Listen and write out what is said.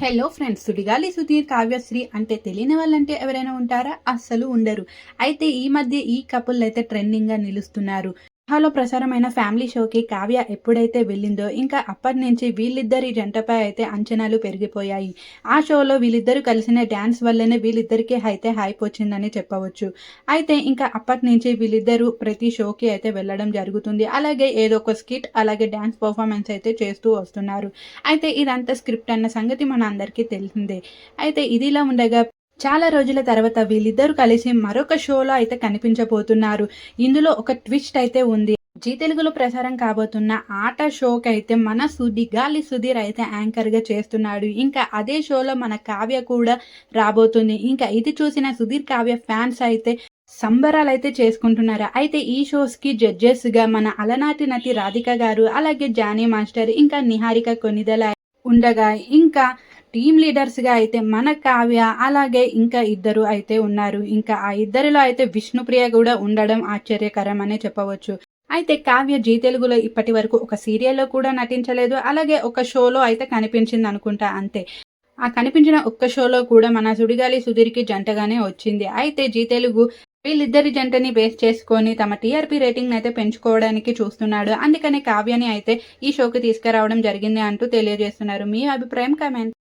Hello friends Sudigali Sudheer Kavyasri అంటే తెలియని వాళ్ళంటే ఎవరైనా ఉంటారా? అస్సలు ఉండరు. అయితే ఈ మధ్య ఈ కపుల్ అయితే ట్రెండింగ్గా నిలుస్తున్నారు. హలో ప్రసారమైన ఫ్యామిలీ షోకి కావ్య ఎప్పుడైతే వెళ్ళిందో ఇంకా అప్పటి నుంచి వీళ్ళిద్దరి జంటపై అయితే అంచనాలు పెరిగిపోయాయి. ఆ షోలో వీళ్ళిద్దరూ కలిసిన డ్యాన్స్ వల్లనే వీళ్ళిద్దరికి అయితే హైప్ వచ్చిందని చెప్పవచ్చు. అయితే ఇంకా అప్పటి నుంచి వీళ్ళిద్దరూ ప్రతి షోకి అయితే వెళ్ళడం జరుగుతుంది. అలాగే ఏదో ఒక స్కిట్ అలాగే డ్యాన్స్ పర్ఫార్మెన్స్ అయితే చేస్తూ వస్తున్నారు. అయితే ఇదంతా స్క్రిప్ట్ అన్న సంగతి మన అందరికీ తెలిసిందే. అయితే ఇదిలా ఉండగా చాలా రోజుల తర్వాత వీళ్ళిద్దరూ కలిసి మరొక షోలో అయితే కనిపించబోతున్నారు. ఇందులో ఒక ట్విస్ట్ అయితే ఉంది. జీ తెలుగులో ప్రసారం కాబోతున్న ఆట షోకి అయితే మన సుధి గాలి సుధీర్ అయితే యాంకర్గా చేస్తున్నాడు. ఇంకా అదే షోలో మన కావ్య కూడా రాబోతుంది. ఇంకా ఇది చూసిన సుధీర్ కావ్య ఫ్యాన్స్ అయితే సంబరాలు అయితే చేసుకుంటున్నారు. అయితే ఈ షోస్కి జడ్జెస్గా మన అలనాటి నటి రాధిక గారు అలాగే జానీ మాస్టర్ ఇంకా నిహారిక కొనిదల ఉండగా ఇంకా టీమ్ లీడర్స్గా అయితే మన కావ్య అలాగే ఇంకా ఇద్దరు అయితే ఉన్నారు. ఇంకా ఆ ఇద్దరిలో అయితే విష్ణుప్రియ కూడా ఉండడం ఆశ్చర్యకరం అనే చెప్పవచ్చు. అయితే కావ్య జీ తెలుగులో ఇప్పటి వరకు ఒక సీరియల్లో కూడా నటించలేదు. అలాగే ఒక షోలో అయితే కనిపించింది అనుకుంటా అంతే. ఆ కనిపించిన ఒక్క షోలో కూడా మన సుడిగాలి సుధీర్కి జంటగానే వచ్చింది. అయితే జీ తెలుగు వీళ్ళిద్దరి జంటని బేస్ చేసుకొని తమ టీఆర్పీ రేటింగ్ అయితే పెంచుకోవడానికి చూస్తున్నాడు. అందుకనే కావ్యని అయితే ఈ షోకి తీసుకురావడం జరిగింది అంటూ తెలియజేస్తున్నారు. మీ అభిప్రాయం కామెంట్.